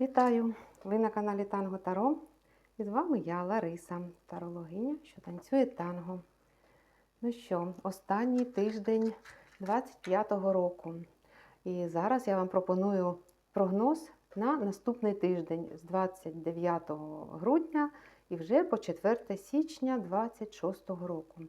Вітаю! Ви на каналі Танго Таро. І з вами я, Лариса, тарологиня, що танцює танго. Ну що, останній тиждень 25-го року. І зараз я вам пропоную прогноз на наступний тиждень з 29 грудня і вже по 4 січня 26 року.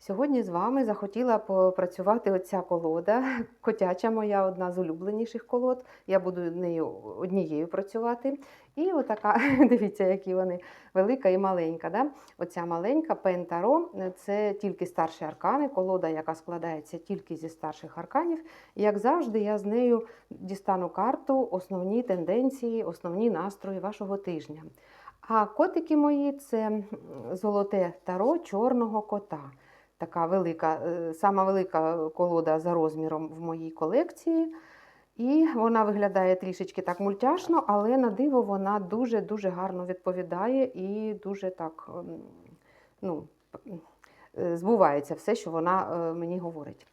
Сьогодні з вами захотіла попрацювати оця колода, котяча моя, одна з улюбленіших колод. Я буду нею однією працювати. І отака, дивіться, які вони велика і маленька. Да? Оця маленька пентаро це тільки старші аркани, колода, яка складається тільки зі старших арканів. І, як завжди, я з нею дістану карту, основні тенденції, основні настрої вашого тижня. А котики мої це золоте таро чорного кота. Така велика, е, сама велика колода за розміром в моїй колекції. І вона виглядає трішечки так мультяшно, але на диво вона дуже-дуже гарно відповідає і дуже так ем, ну, е, збувається все, що вона е, мені говорить.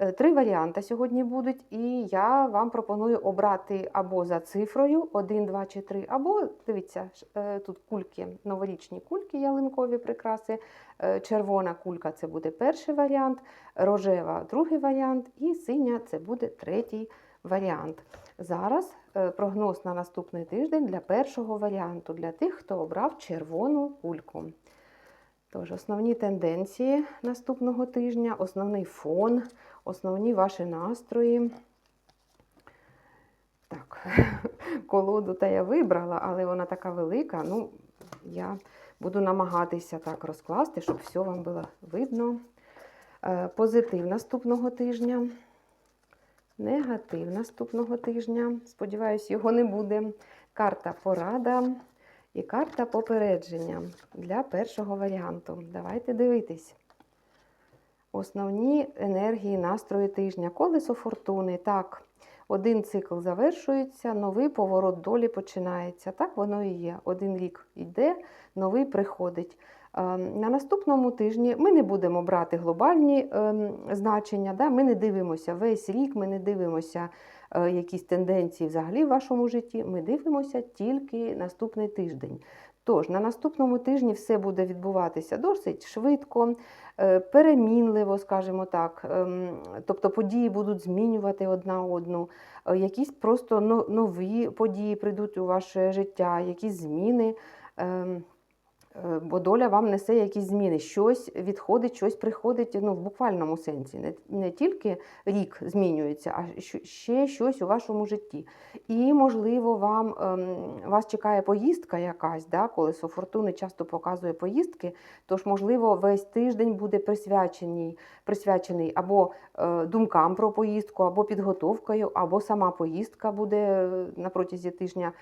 Е, Три варіанти сьогодні будуть, і я вам пропоную обрати або за цифрою 1, 2 чи 3, або дивіться, е, тут кульки, новорічні кульки, ялинкові прикраси. Е, Червона кулька це буде перший варіант, рожева другий варіант, і синя це буде третій варіант. Зараз прогноз на наступний тиждень для першого варіанту, для тих, хто обрав червону кульку. Тож, основні тенденції наступного тижня, основний фон, основні ваші настрої. Так, колоду та я вибрала, але вона така велика. Ну, я буду намагатися так розкласти, щоб все вам було видно. Е, Позитив наступного тижня. Негатив наступного тижня. Сподіваюсь, його не буде. Карта порада і карта попередження для першого варіанту. Давайте дивитись. Основні енергії, настрої тижня. Колесо фортуни. Так, один цикл завершується, новий поворот долі починається. Так воно і є. Один рік йде, новий приходить. Е, На наступному тижні ми не будемо брати глобальні ем, значення. Ми не дивимося весь рік, ми не дивимося якісь тенденції взагалі в вашому житті. Ми дивимося тільки наступний тиждень. Тож на наступному тижні все буде відбуватися досить швидко, е, перемінливо, скажімо так. Ем, Тобто події будуть змінювати одна одну, е, якісь просто нові події прийдуть у ваше життя, якісь зміни. Е, Бо доля вам несе якісь зміни. Щось відходить, щось приходить ну, в буквальному сенсі. Не, не тільки рік змінюється, а ще щось у вашому житті. І, можливо, вам, ем, вас чекає поїздка якась, да? колесо фортуни часто показує поїздки, тож, можливо, весь тиждень буде присвячений, присвячений або е, думкам про поїздку, або підготовкою, або сама поїздка буде е, на протязі тижня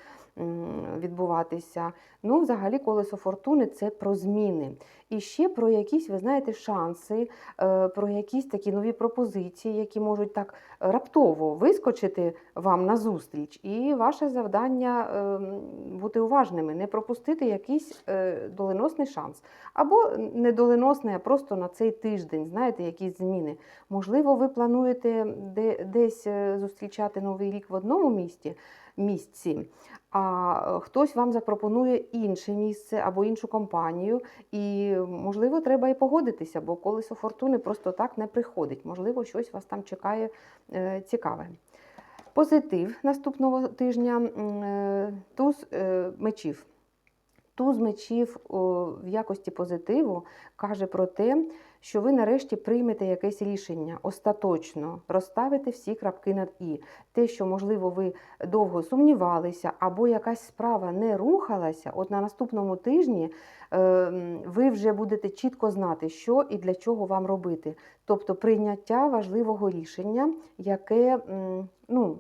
відбуватися. Ну, взагалі, колесо фортуни це про зміни. І ще про якісь, ви знаєте, шанси, е, про якісь такі нові пропозиції, які можуть так раптово вискочити вам назустріч. І ваше завдання ем, бути уважними, не пропустити якийсь е, доленосний шанс. Або не доленосний, а просто на цей тиждень, знаєте, якісь зміни. Можливо, ви плануєте де, десь е, зустрічати новий рік в одному місті, місці, а е, хтось вам запропонує інше місце або іншу компанію. І, можливо, треба і погодитися, бо колесо фортуни просто так не приходить. Можливо, щось вас там чекає е, цікаве. Позитив наступного тижня е, туз мечів. Туз мечів в якості позитиву каже про те, що ви нарешті приймете якесь рішення остаточно, розставите всі крапки над і. Те, що, можливо, ви довго сумнівалися, або якась справа не рухалася, от на наступному тижні е, ви вже будете чітко знати, що і для чого вам робити. Тобто прийняття важливого рішення, яке ну,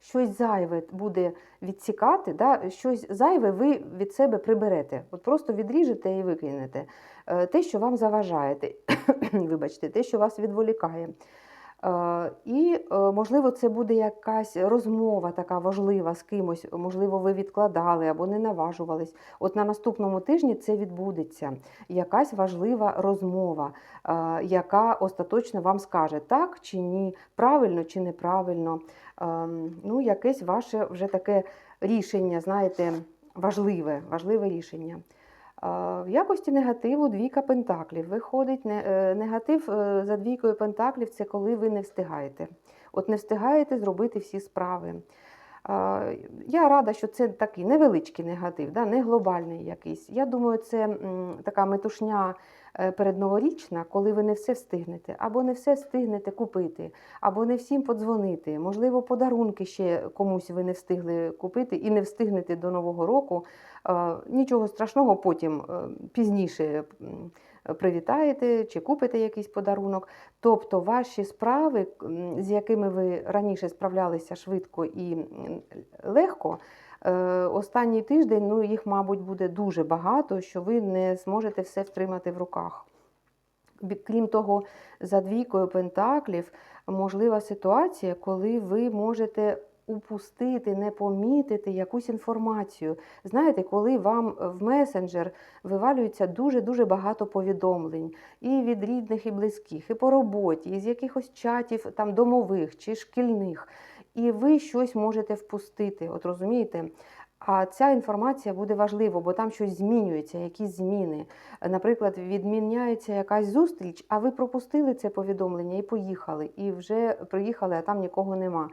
щось зайве буде відсікати, да? щось зайве ви від себе приберете. От просто відріжете і викинете. Е, Те, що вам заважає, те- вибачте, те, що вас відволікає. Е, І, е, можливо, це буде якась розмова така важлива з кимось, можливо, ви відкладали або не наважувались. От на наступному тижні це відбудеться. Якась важлива розмова, яка остаточно вам скаже, так чи ні, правильно чи неправильно. Ем, ну, якесь ваше вже таке рішення, знаєте, важливе, важливе рішення. Е, В якості негативу двійка пентаклів. Виходить е, негатив е, за двійкою пентаклів це коли ви не встигаєте. От не встигаєте зробити всі справи. Я рада, що це такий невеличкий негатив, да, не глобальний якийсь. Я думаю, це така метушня передноворічна, коли ви не все встигнете, або не все встигнете купити, або не всім подзвонити. Можливо, подарунки ще комусь ви не встигли купити і не встигнете до Нового року. Е, Нічого страшного, потім е, пізніше привітаєте чи купите якийсь подарунок. Тобто ваші справи, з якими ви раніше справлялися швидко і легко, е, останній тиждень ну, їх, мабуть, буде дуже багато, що ви не зможете все втримати в руках. Крім того, за двійкою пентаклів можлива ситуація, коли ви можете упустити, не помітити якусь інформацію. Знаєте, коли вам в месенджер вивалюється дуже-дуже багато повідомлень і від рідних, і близьких, і по роботі, і з якихось чатів там домових чи шкільних, і ви щось можете впустити. От розумієте? А ця інформація буде важлива, бо там щось змінюється, якісь зміни. Наприклад, відміняється якась зустріч, а ви пропустили це повідомлення і поїхали, і вже приїхали, а там нікого нема.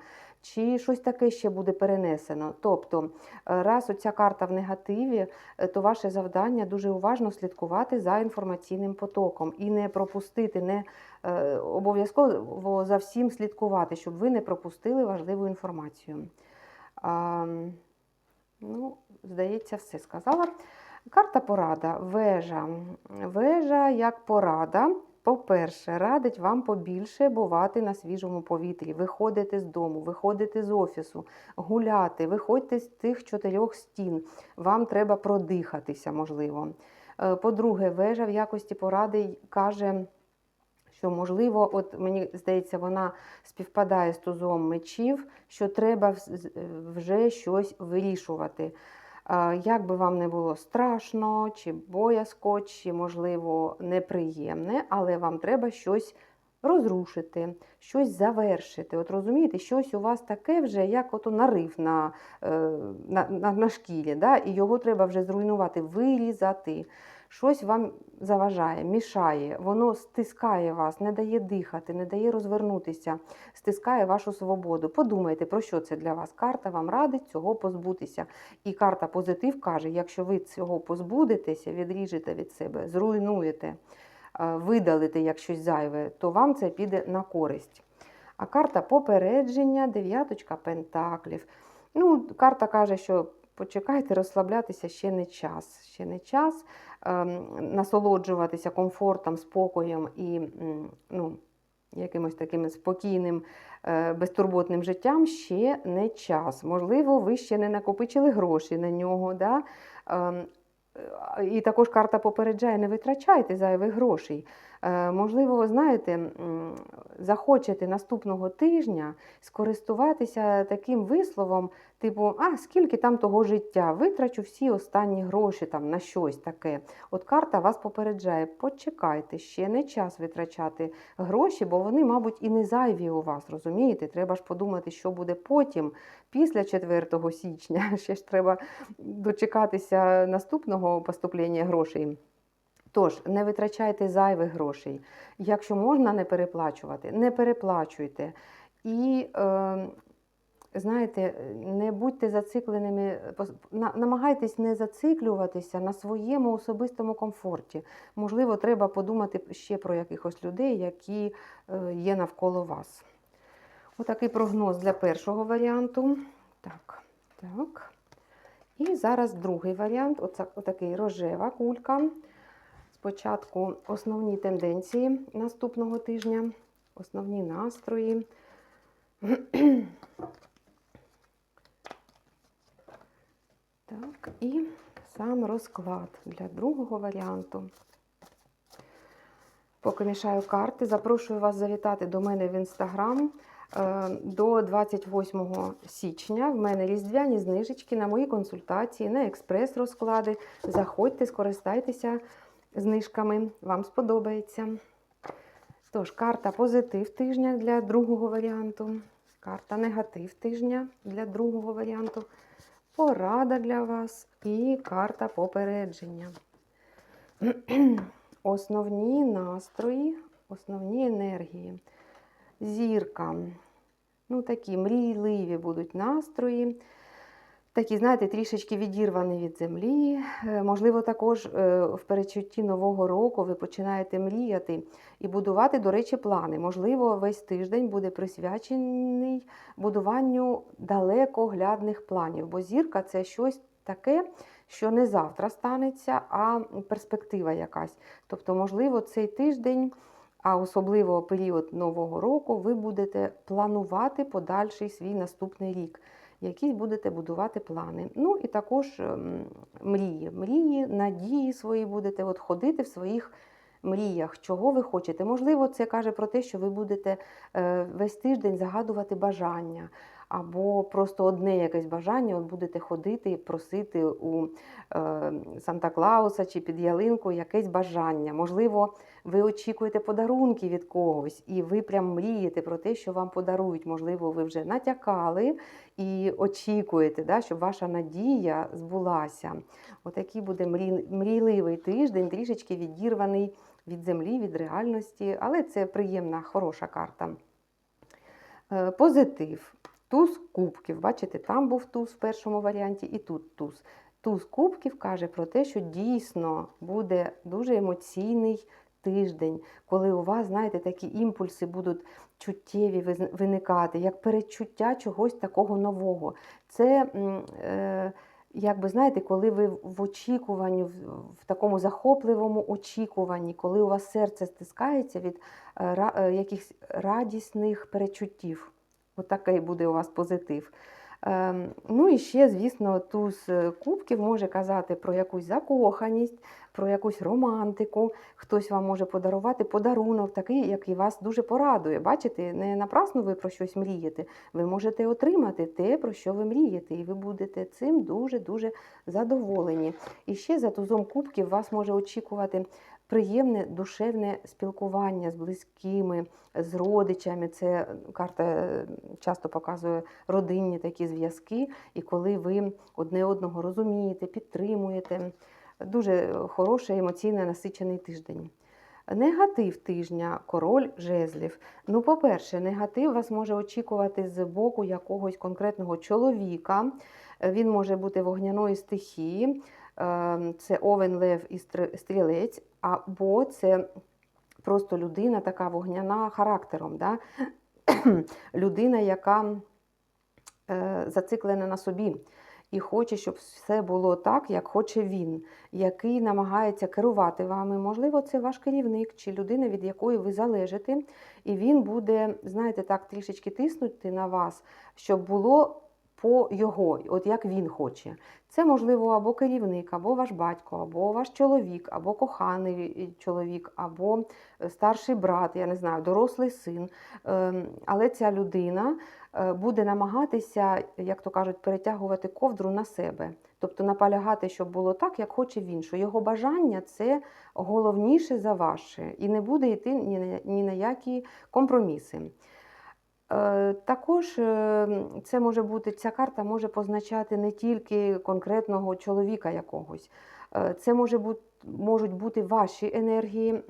Чи щось таке ще буде перенесено. Тобто, е, раз оця карта в негативі, е, то ваше завдання дуже уважно слідкувати за інформаційним потоком і не пропустити, не е, обов'язково за всім слідкувати, щоб ви не пропустили важливу інформацію. А, ну, здається, все сказала. Карта порада, вежа. Вежа як порада. По-перше, радить вам побільше бувати на свіжому повітрі, виходити з дому, виходити з офісу, гуляти, виходьте з тих чотирьох стін. Вам треба продихатися, можливо. Е, По-друге, вежа в якості поради каже, що, можливо, от мені здається, вона співпадає з тузом мечів, що треба вже щось вирішувати. Як би вам не було страшно, чи боязко, чи, можливо, неприємне, але вам треба щось розрушити, щось завершити. От розумієте, щось у вас таке вже, як ото нарив на, е, на, на, на шкілі, да? і його треба вже зруйнувати, вирізати. Щось вам заважає, мішає, воно стискає вас, не дає дихати, не дає розвернутися, стискає вашу свободу. Подумайте, про що це для вас. Карта вам радить цього позбутися. І карта позитив каже: якщо ви цього позбудетеся, відріжете від себе, зруйнуєте, е, видалите як щось зайве, то вам це піде на користь. А карта попередження, дев'яточка пентаклів. Ну, карта каже, що почекайте, розслаблятися ще не час. Ще не час ем, насолоджуватися комфортом, спокоєм і ну, якимось таким спокійним, е, безтурботним життям ще не час. Можливо, ви ще не накопичили гроші на нього. Да? Ем, е, І також карта попереджає, не витрачайте зайвих грошей. Е, Можливо, ви знаєте, захочете наступного тижня скористуватися таким висловом, типу, а скільки там того життя, витрачу всі останні гроші там на щось таке. От карта вас попереджає, почекайте, ще не час витрачати гроші, бо вони, мабуть, і не зайві у вас, розумієте? Треба ж подумати, що буде потім, після 4 січня. Ще ж треба дочекатися наступного поступлення грошей. Тож, не витрачайте зайвих грошей. Якщо можна не переплачувати, не переплачуйте. І, е, знаєте, не будьте зацикленими, намагайтесь не зациклюватися на своєму особистому комфорті. Можливо, треба подумати ще про якихось людей, які е, є навколо вас. Отакий прогноз для першого варіанту. Так, так. І зараз другий варіант. Отакий рожева кулька. Спочатку основні тенденції наступного тижня, основні настрої. Так, і сам розклад для другого варіанту. Поки мішаю карти, запрошую вас завітати до мене в інстаграм. Е, До 28 січня в мене різдвяні знижечки на мої консультації, на експрес-розклади. Заходьте, скористайтеся знижками, вам сподобається. Тож, карта позитив тижня для другого варіанту. карта негатив тижня для другого варіанту, порада для вас і карта попередження. Основні настрої, основні енергії. Зірка. Ну, такі мрійливі будуть настрої. Такі, знаєте, трішечки відірвані від землі. Е, Можливо, також е, в перечутті нового року ви починаєте мріяти і будувати, до речі, плани. Можливо, весь тиждень буде присвячений будуванню далекоглядних планів, бо зірка це щось таке, що не завтра станеться, а перспектива якась. Тобто, можливо, цей тиждень, а особливо період нового року, ви будете планувати подальший свій наступний рік. Якісь будете будувати плани. Ну і також ем, мрії. Мрії, надії свої будете от ходити в своїх мріях, чого ви хочете. Можливо, це каже про те, що ви будете е, весь тиждень загадувати бажання, або просто одне якесь бажання, от будете ходити і просити у е, Санта Клауса чи під ялинку якесь бажання. Можливо, ви очікуєте подарунки від когось, і ви прям мрієте про те, що вам подарують. Можливо, ви вже натякали і очікуєте, да, щоб ваша надія збулася. Отакий буде мрій, мрійливий тиждень, трішечки відірваний від землі, від реальності, але це приємна, хороша карта. Е, Позитив. Туз кубків. Бачите, там був туз в першому варіанті, і тут туз. Туз кубків каже про те, що дійсно буде дуже емоційний тиждень, коли у вас, знаєте, такі імпульси будуть чуттєві виникати, як передчуття чогось такого нового. Це, е, як би знаєте, коли ви в очікуванні, в, такому захопливому очікуванні, коли у вас серце стискається від е, е, якихось радісних перечуттів. Отакий буде у вас позитив. Ем, Ну і ще, звісно, туз кубків може казати про якусь закоханість, про якусь романтику. Хтось вам може подарувати подарунок, такий, який вас дуже порадує. Бачите, не напрасно ви про щось мрієте. Ви можете отримати те, про що ви мрієте, і ви будете цим дуже-дуже задоволені. І ще за тузом кубків вас може очікувати приємне душевне спілкування з близькими, з родичами. Це карта е, часто показує родинні такі зв'язки, і коли ви одне одного розумієте, підтримуєте. Дуже хороший емоційно насичений тиждень. Негатив тижня, король жезлів. Ну, по-перше, негатив вас може очікувати з боку якогось конкретного чоловіка. Він може бути вогняної стихії, Е, це овен, лев і стрілець, або це просто людина така вогняна характером. Да? людина, яка е, зациклена на собі. І хоче, щоб все було так, як хоче він, який намагається керувати вами. Можливо, це ваш керівник чи людина, від якої ви залежите, і він буде, знаєте, так трішечки тиснути на вас, щоб було по його, от як він хоче. Це можливо або керівник, або ваш батько, або ваш чоловік, або коханий чоловік, або е, старший брат, я не знаю, дорослий син. Ем, Але ця людина е, буде намагатися, як то кажуть, перетягувати ковдру на себе. Тобто наполягати, щоб було так, як хоче він, що його бажання це головніше за ваше, і не буде йти ні на які компроміси. Е, Також е, це може бути, ця карта може позначати не тільки конкретного чоловіка якогось. Е, Це може бути, можуть бути ваші енергії, е,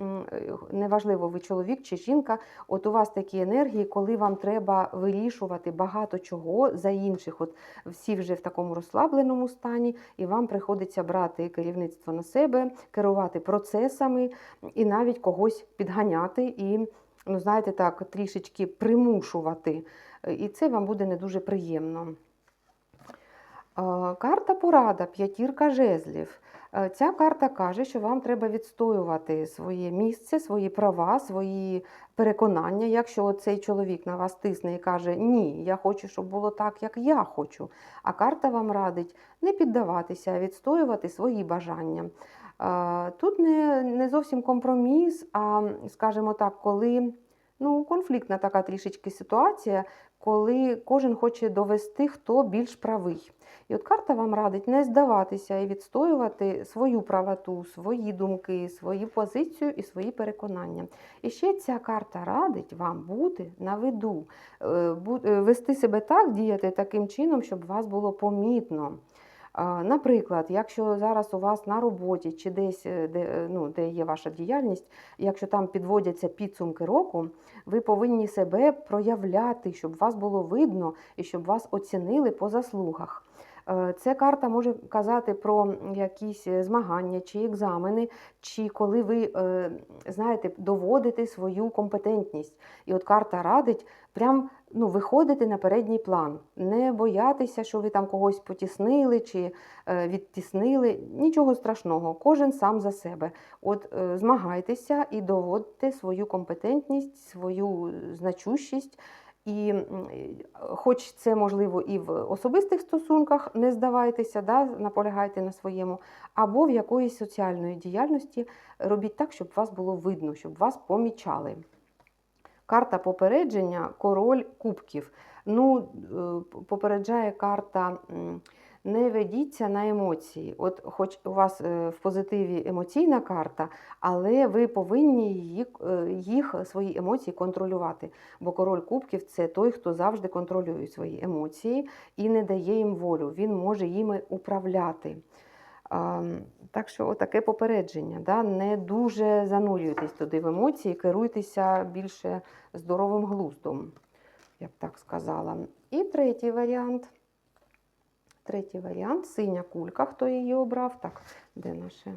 неважливо, ви чоловік чи жінка. От у вас такі енергії, коли вам треба вирішувати багато чого за інших. От всі вже в такому розслабленому стані, і вам приходиться брати керівництво на себе, керувати процесами і навіть когось підганяти і ну, знаєте, так, трішечки примушувати. Е, І це вам буде не дуже приємно. Е, Карта порада, п'ятірка жезлів. Е, Ця карта каже, що вам треба відстоювати своє місце, свої права, свої переконання. Якщо цей чоловік на вас тисне і каже, ні, я хочу, щоб було так, як я хочу. А карта вам радить не піддаватися, а відстоювати свої бажання. Тут не, не зовсім компроміс, а, скажімо так, коли ну, конфліктна така трішечки ситуація, коли кожен хоче довести, хто більш правий. І от карта вам радить не здаватися і відстоювати свою правоту, свої думки, свою позицію і свої переконання. І ще ця карта радить вам бути на виду, е, е, вести себе так, діяти таким чином, щоб вас було помітно. Наприклад, якщо зараз у вас на роботі чи десь, е, де, е, ну, де є ваша діяльність, якщо там підводяться підсумки року, ви повинні себе проявляти, щоб вас було видно і щоб вас оцінили по заслугах. Е, Ця карта може казати про якісь змагання чи екзамени, чи коли ви знаєте, доводите свою компетентність. І от карта радить прям ну, виходити на передній план, не боятися, що ви там когось потіснили чи е, відтіснили. Нічого страшного, кожен сам за себе. От е, змагайтеся і доводьте свою компетентність, свою значущість. І хоч це можливо і в особистих стосунках, не здавайтеся, да, наполягайте на своєму, або в якоїсь соціальної діяльності робіть так, щоб вас було видно, щоб вас помічали. Карта попередження король кубків. Ну, е, попереджає карта. Не ведіться на емоції. От, хоч у вас е, в позитиві емоційна карта, але ви повинні її, е, їх свої емоції контролювати. Бо король кубків це той, хто завжди контролює свої емоції і не дає їм волю. Він може їми управляти. Так що таке попередження. Да? Не дуже занурюйтесь туди в емоції, керуйтеся більше здоровим глуздом, я б так сказала. І третій варіант. Третій варіант синя кулька, хто її обрав. Так, де наша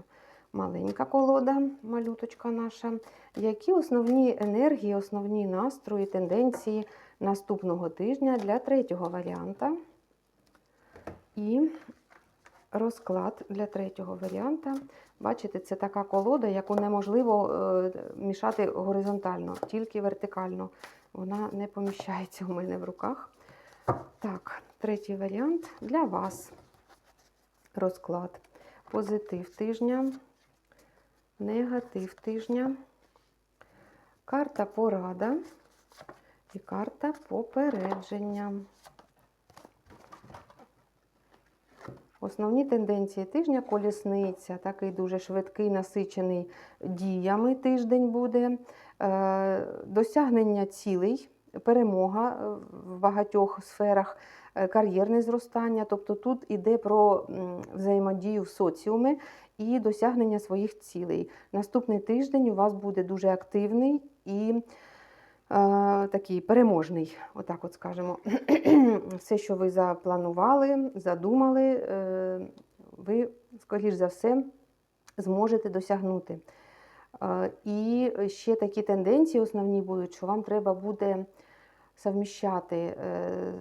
маленька колода, малюточка наша. Які основні енергії, основні настрої, тенденції наступного тижня для третього варіанта? І розклад для третього варіанта. Бачите, це така колода, яку неможливо е, мішати горизонтально, тільки вертикально. Вона не поміщається у мене в руках. Так, третій варіант для вас. Розклад. Позитив тижня, негатив тижня, карта порада і карта попередження. Основні тенденції тижня колісниця, такий дуже швидкий, насичений діями тиждень буде, Е, досягнення цілей, перемога е, в багатьох сферах, е, кар'єрне зростання. Тобто тут іде про взаємодію в соціумі і досягнення своїх цілей. Наступний тиждень у вас буде дуже активний і такий переможний, отак от скажемо. Все, що ви запланували, задумали, е, ви, скоріш за все, зможете досягнути. Е, І ще такі тенденції основні будуть, що вам треба буде совміщати, е,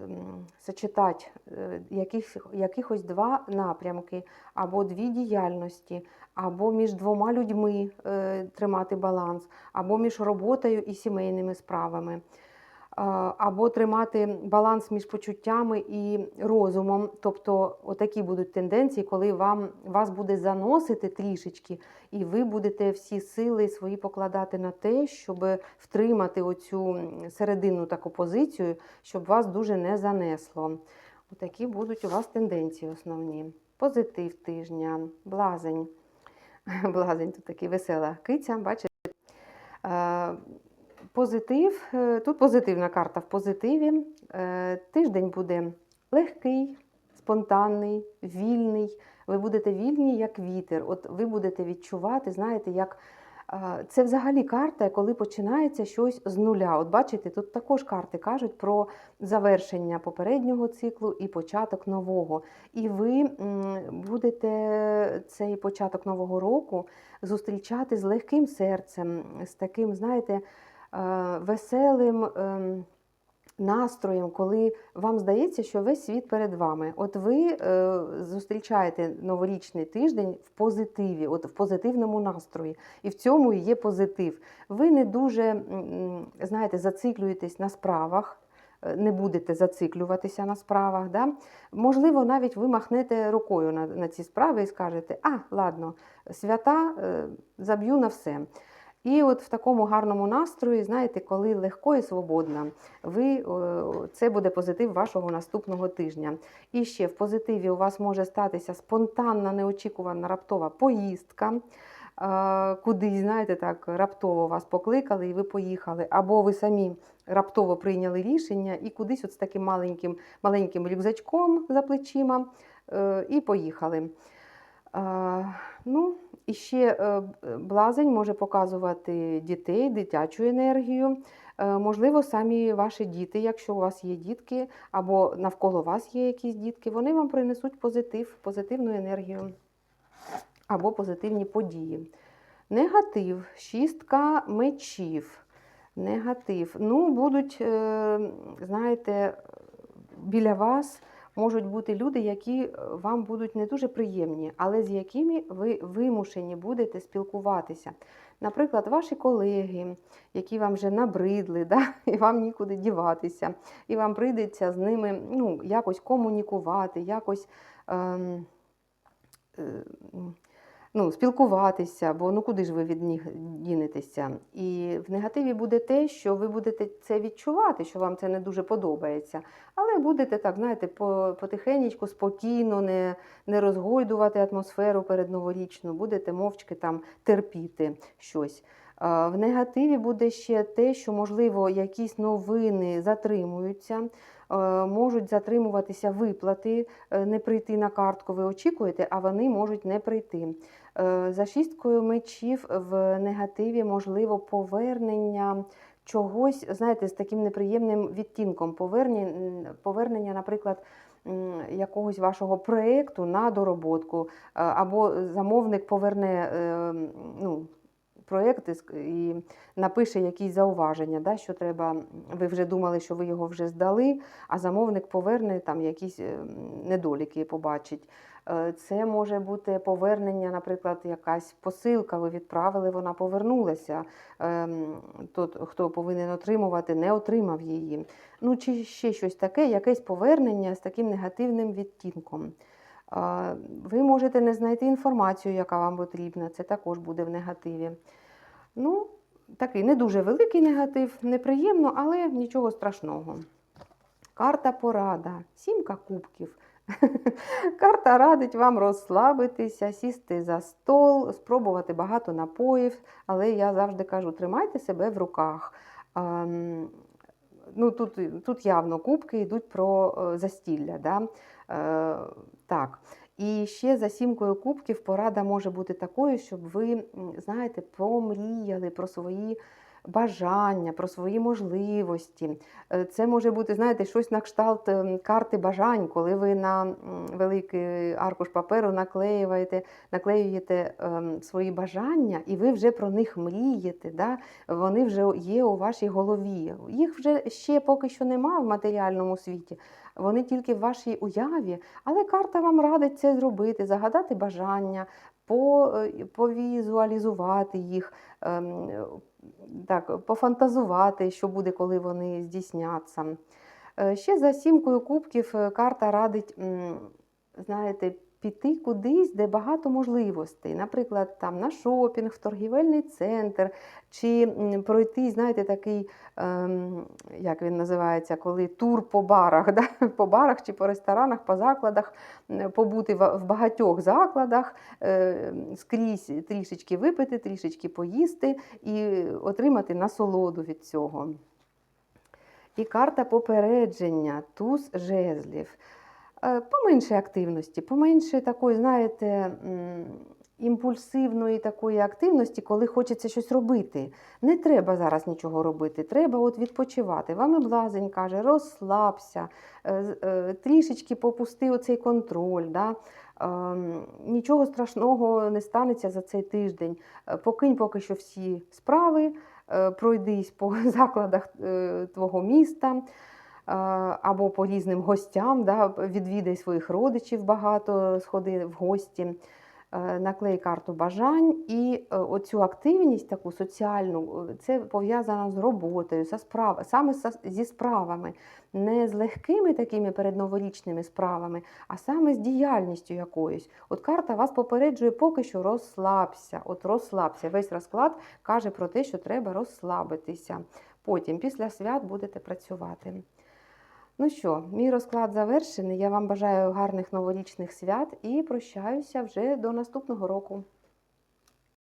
сочетати е, яких, якихось два напрямки, або дві діяльності, або між двома людьми е, тримати баланс, або між роботою і сімейними справами. Або тримати баланс між почуттями і розумом. Тобто, отакі будуть тенденції, коли вам, вас буде заносити трішечки, і ви будете всі сили свої покладати на те, щоб втримати оцю серединну таку позицію, щоб вас дуже не занесло. Отакі будуть у вас тенденції основні. Позитив тижня, блазень. Блазень тут такий весела киця, бачите? Позитив, е, тут позитивна карта в позитиві. Е, Тиждень буде легкий, спонтанний, вільний. Ви будете вільні, як вітер. От ви будете відчувати, знаєте, як це взагалі карта, коли починається щось з нуля. От бачите, тут також карти кажуть про завершення попереднього циклу і початок нового. І ви будете цей початок нового року зустрічати з легким серцем, з таким, знаєте, веселим ем, настроєм, коли вам здається, що весь світ перед вами. От ви е, зустрічаєте новорічний тиждень в позитиві, от в позитивному настрої. І в цьому є позитив. Ви не дуже, знаєте, зациклюєтесь на справах. е, Не будете зациклюватися на справах. Да? Можливо, навіть ви махнете рукою на, на ці справи і скажете, а, ладно, свята е, заб'ю на все. І от в такому гарному настрої, знаєте, коли легко і свободно, ви, це буде позитив вашого наступного тижня. І ще в позитиві у вас може статися спонтанна, неочікувана раптова поїздка. Кудись, знаєте, так, раптово вас покликали і ви поїхали. Або ви самі раптово прийняли рішення і кудись от з таким маленьким, маленьким рюкзачком за плечима е, і поїхали. Ну, і ще е, блазень може показувати дітей, дитячу енергію. Е, Можливо, самі ваші діти, якщо у вас є дітки, або навколо вас є якісь дітки, вони вам принесуть позитив, позитивну енергію або позитивні події. Негатив, шістка мечів. Негатив. Ну, будуть, е, знаєте, біля вас можуть бути люди, які е, вам будуть не дуже приємні, але з якими ви вимушені будете спілкуватися. Наприклад, ваші колеги, які вам вже набридли, да? і вам нікуди діватися, і вам прийдеться з ними ну, якось комунікувати, якось. Ем, е, Ну, спілкуватися, бо ну куди ж ви від них дінетеся? І в негативі буде те, що ви будете це відчувати, що вам це не дуже подобається. Але будете так, знаєте, по, потихеньку, спокійно, не, не розгойдувати атмосферу перед новорічну, будете мовчки там терпіти щось. В негативі буде ще те, що, можливо, якісь новини затримуються, можуть затримуватися виплати, е, не прийти на картку, ви очікуєте, а вони можуть не прийти. Е, За шісткою мечів в негативі можливо повернення чогось, знаєте, з таким неприємним відтінком. Повернення, повернення наприклад, якогось вашого проєкту на дороботку, е, або замовник поверне е, ну, проєкт і напише якісь зауваження, да, що треба. Ви вже думали, що ви його вже здали, а замовник поверне там якісь е, недоліки побачить. Е, Це може бути повернення, наприклад, якась посилка, ви відправили, вона повернулася. Ем, Тот, хто повинен отримувати, не отримав її. Ну, чи ще щось таке, якесь повернення з таким негативним відтінком. Е, Ви можете не знайти інформацію, яка вам потрібна, це також буде в негативі. Ну, такий не дуже великий негатив, неприємно, але нічого страшного. Карта порада, сімка кубків. Карта радить вам розслабитися, сісти за стол, спробувати багато напоїв, але я завжди кажу, тримайте себе в руках. Ем, Ну, тут, тут явно кубки йдуть про е, застілля. Да? І ще за сімкою кубків порада може бути такою, щоб ви, знаєте, помріяли про свої бажання, про свої можливості. Е, Це може бути, знаєте, щось на кшталт ем, карти бажань, коли ви на великий аркуш паперу наклеюєте, наклеюєте ем, свої бажання, і ви вже про них мрієте. Да? Вони вже є у вашій голові. Їх вже ще поки що немає в матеріальному світі. Вони тільки в вашій уяві, але карта вам радить це зробити, загадати бажання, е, повізуалізувати їх, ем, так, пофантазувати, що буде, коли вони здійсняться. Е, Ще за сімкою кубків е, карта радить, знаєте, піти кудись, де багато можливостей. Наприклад, там на шопінг, в торгівельний центр, чи пройти, знаєте, такий, ем, як він називається, коли тур по барах, да? по барах чи по ресторанах, по закладах, побути в багатьох закладах, е, скрізь трішечки випити, трішечки поїсти і отримати насолоду від цього. І карта попередження, туз жезлів. Е, Поменше активності, поменше такої, знаєте, імпульсивної такої активності, коли хочеться щось робити. Не треба зараз нічого робити, треба от відпочивати. Вам і блазень каже, розслабся, е, е, трішечки попусти оцей контроль. Да? Ем, Нічого страшного не станеться за цей тиждень. Покинь поки що всі справи, пройдись по закладах твого міста або по різним гостям, да, відвідай своїх родичів багато, сходи в гості. е, наклей карту бажань, і е, оцю активність таку соціальну, е, це пов'язано з роботою, саме зі справами, не з легкими такими передноворічними справами, а саме з діяльністю якоюсь. От карта вас попереджує поки що розслабся. От розслабся. Весь розклад каже про те, що треба розслабитися. Потім, після свят, будете працювати. Ну що, мій розклад завершений. Я вам бажаю гарних новорічних свят і прощаюся вже до наступного року.